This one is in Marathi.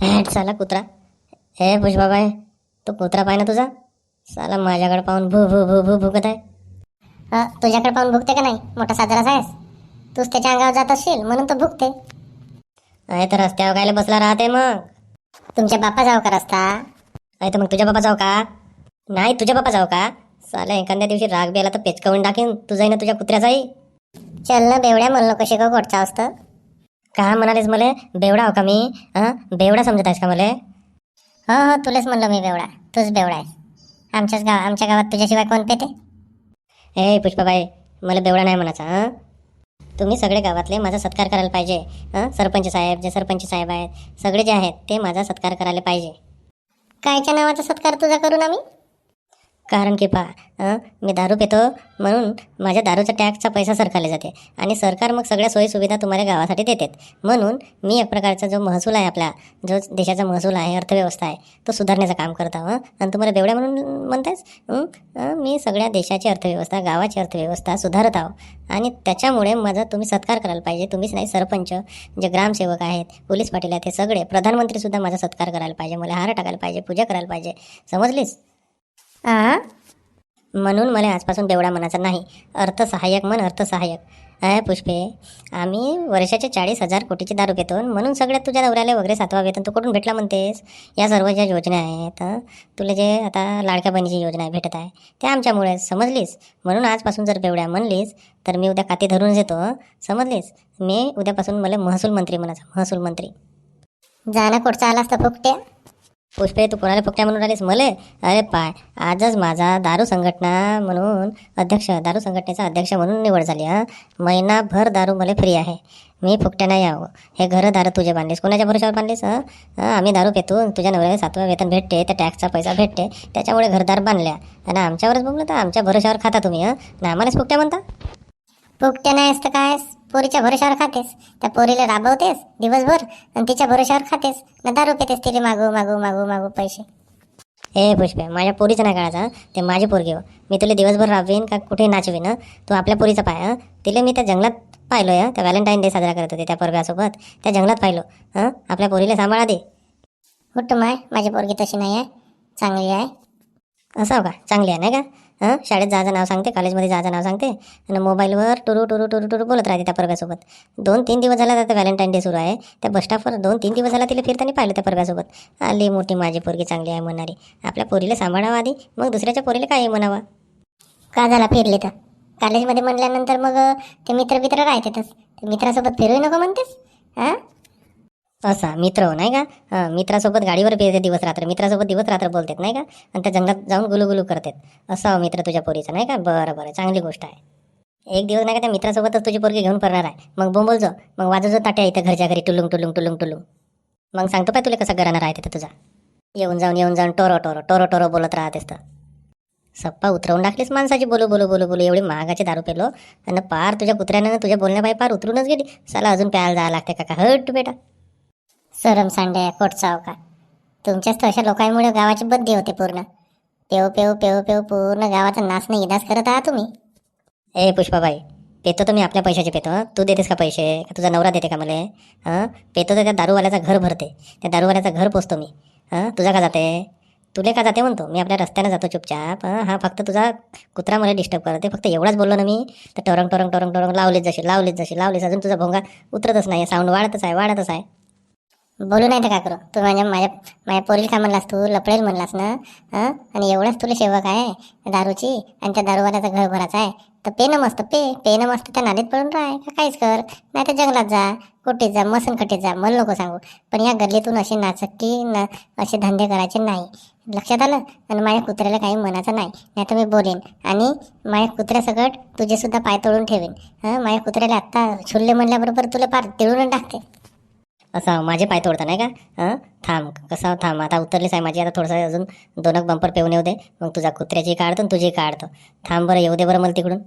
साला कुत्रा. हे पुष्पाबाई तो कुत्रा पाय ना तुझा. साला माझ्याकडे पाहून भू भू भू भू भुकत आहे. तुझ्याकडे पाहून भुकते का नाही? मोठा साजराच आहेस. तूच त्याच्या अंगावर जात असशील म्हणून तो भुकते. अरे तर रस्त्यावर गायला बसला राहते मग. तुमच्या बापा जाऊ का रस्ता? अरे तर मग तुझ्या बापा जाऊ का? नाही तुझ्या बापा जाऊ का? साला एखाद्या दिवशी राग बेला तर पेचकावून टाकेन. तुझाही ना तुझ्या कुत्र्याचाही. चल ना बेवड्या म्हणलो कशी का गोटचा असतं का म्हणालेस मला? बेवडा हो का मी? बेवडा समजत आहेस का मला? हो हो तुलाच म्हणलं मी बेवडा. तूच बेवडा आहे आमच्याच गाव आमच्या गावात तुझ्याशिवाय कोण पेते? ए पुष्पाबाई मला बेवडा नाही म्हणायचा हां तुम्ही सगळे गावातले माझा सत्कार करायला पाहिजे हां सरपंच साहेब जे सरपंच साहेब आहेत सगळे जे आहेत ते माझा सत्कार करायला पाहिजे. कायच्या नावाचा सत्कार तुझा करून आम्ही कारण की पहा मी दारू पितो म्हणून माझ्या दारूच्या टॅक्सचा पैसा सरकारला जाते आणि सरकार मग सगळ्या सोयीसुविधा तुम्हाला गावासाठी देतात. म्हणून मी एक प्रकारचा जो महसूल आहे आपला जो देशाचा महसूल आहे अर्थव्यवस्था आहे तो सुधारण्याचं काम करतो आहो आणि तुम्हाला बेवड्या म्हणून म्हणतायस? मी सगळ्या देशाची अर्थव्यवस्था गावाची अर्थव्यवस्था सुधारत आहो. आणि त्याच्यामुळे माझा तुम्ही सत्कार करायला पाहिजे तुम्हीच नाही सरपंच जे ग्रामसेवक आहेत पोलीस पाटील आहेत हे सगळे प्रधानमंत्रीसुद्धा माझा सत्कार करायला पाहिजे मला हार टाकायला पाहिजे पूजा करायला पाहिजे. समजलीस? आ? म्हणून मला आजपासून बेवडा म्हणायचा नाही. अर्थसहाय्यक मन अर्थसहाय्यक. अय पुष्पे आम्ही वर्षाचे चाळीस हजार कोटीची दारू घेतो म्हणून सगळ्यात तुझ्या नवऱ्याला वगैरे सातवा वेतन तू कुठून भेटला म्हणतेस? या सर्व ज्या योजना आहेत तुला जे आता लाडक्या बहिणीची योजना आहे भेटत आहे त्या आमच्यामुळे समजलीस? म्हणून आजपासून जर बेवड्या म्हणलीस तर मी उद्या खाते धरून येतो. समजलीस? मी उद्यापासून मला महसूल मंत्री म्हणायचं महसूल मंत्री. जाणं कुठचा आलास तर फुकट्या पुष्पे तू कोणाला फुकट्या म्हणून राहिलीस? मले? अरे पाय. आजच माझा दारू संघटना म्हणून अध्यक्ष दारू संघटनेचा अध्यक्ष म्हणून निवड झाली हा? महिनाभर दारू मला फ्री आहे. मी फुकट्या नाही यावं हे घरं दारू तुझे बांधलीस. कोणाच्या भरोशावर बांधलीस हां? आम्ही दारू पेतो तुझ्या नवऱ्याला सातवं वेतन भेटते त्या टॅक्सचा पैसा भेटते त्याच्यामुळे घरदार बांधल्या. आणि आमच्यावरच बोललं तर आमच्या भरोशावर खाता तुम्ही हां? ना आम्हालाच फुकट्या म्हणता? फुकट्या नाही असतं काय? पोरीच्या भरोशावर खातेस. त्या पोरीला राबवतेस दिवसभर आणि तिच्या भरोशावर खातेस. ना दारू पितेस तिला मागू मागू मागू मागू पैसे. ए पुष्पे माझ्या पोरीचं नाही काढायचं. ते माझी पोरगी हो. मी तुला दिवसभर राबवीन का कुठे नाचवीन. तू आपल्या पोरीचं पाय. तिला मी त्या जंगलात पाहिलो या त्या व्हॅलेंटाईन डे साजरा करत होते त्या पोरग्यासोबत. त्या जंगलात पाहिलो हां? आपल्या पोरीला सांभाळा दे. कुठं माय माझी पोरगी तशी नाही आहे चांगली आहे. असं हो का? चांगली आहे नाही का? हां? शाळेत जायचं नाव सांगते कॉलेजमध्ये जायचं नाव सांगते. आणि मोबाईलवर टुरू टुरू टुरू टुरू बोलत राहते त्या पोरग्यासोबत. दोन तीन दिवस झाला आता व्हॅलेंटाईन डे सुरू आहे. त्या बस स्टॉपवर दोन तीन दिवस झाला तिला फिरताना पाहिलं त्या पोरग्यासोबत. आली मोठी माझी पोरगी चांगली आहे म्हणणारी आपल्या पोरीला सांभाळावं आधी मग दुसऱ्याच्या पोरीला काय म्हणावा? का झाला फिरले तर? कॉलेजमध्ये म्हणल्यानंतर मग ते मित्र मित्र राहतातच. ते मित्रासोबत फिरू नको म्हणतेस? हां असा मित्र हो, नाही का? मित्रासोबत गाडीवर फिरते दिवस रात्र मित्रासोबत दिवस रात्र बोलतात नाही का? आणि त्या जंगलात जाऊन गुलू गुलू करतात. असा हो मित्र तुझ्या पोरीचा नाही का? बरं बरं चांगली गोष्ट आहे. एक दिवस नाही का त्या मित्रासोबतच तुझी पोरगी घेऊन पडणार आहे. मग बोंबल जो मग वाजवजो ताट्या इथं घरच्या घरी टुलुंग टुलुंग टुलुंग टुलुंग. मग सांगतो पाय तुला कसा घराणार राहते तर तुझा. येऊन जाऊन येऊन जाऊन टोरो टोरो टोरो टोरो बोलत राहतेस तर. सप्पा उतरवून टाकलीस माणसाची बोलू बोलू बोलू बोलू. एवढी महागाची दारू पेलो. आणि पार तुझ्या कुत्र्यानं तुझ्या बोलण्याबाई पार उतरूनच गेली. साला अजून प्यायला जायला लागते काका. हट बेटा. सरम सांड्या कोटचाव का तुमच्याच तर अशा लोकांमुळे गावाची बद्दी होते पूर्ण. पेव पेव पेव पेव पूर्ण गावाचा नाच नाही इदास करत आहात तुम्ही? ए पुष्पाबाई पेतो तर मी आपल्या पैशाचे पेतो तू देतेस का पैसे? का तुझा नवरा देते का मला? हां? पेतो तर त्या दारूवाल्याचा घर भरते. त्या दारूवाल्याचा घर पोचतो मी. हां? तुझा का जाते? तुले का जाते म्हणतो? मी आपल्या रस्त्यानं जातो चुपचाप हा? फक्त तुझा कुत्रा मला डिस्टर्ब करते. फक्त एवढाच बोललो ना मी तर टोरंग टोरंग टोरंग टोरंग लावलीच जशी लावलीच जशी लावलीच. अजून तुझा भोंगा उतरतच नाही साऊंड वाढतच आहे वाढतच आहे. बोलू नाही तर का करू? तू माझ्या माझ्या माझ्या पोरील का म्हणलास तू? लपडेल म्हणलास ना? हां? आणि एवढंच तुला सेवक आहे दारूची? आणि त्या दारूवाल्याचं घर भरायचं आहे? तर पेनं मस्त पे. पेनं मस्त त्या नालीत पडून राह. का काहीच कर. नाही तर जंगलात जा कुठे जा मसन कटीत जा. मला नको सांगू. पण या गल्लीतून असे नाचक्की न असे धंदे करायचे नाही. लक्षात आलं? आणि माझ्या कुत्र्याला काही मनाचं नाही. नाही तर मी बोलेन. आणि माझ्या कुत्र्यासकट तुझेसुद्धा पाय तोडून ठेवेन. हां? माझ्या कुत्र्याला आत्ता छुल्ले म्हणल्याबरोबर तुला पार तिळून टाकते. असा माझे पाय तोडता नाही का? हां? थांब कसा थांब? आता उतरलीस आहे माझी आता थोडंसं अजून दोनक बंपर पेऊन येऊ दे. मग तुझा कुत्र्याची काढतो आणि तुझी काढतो. थांब बरं येऊ दे बरं मला तिकडून.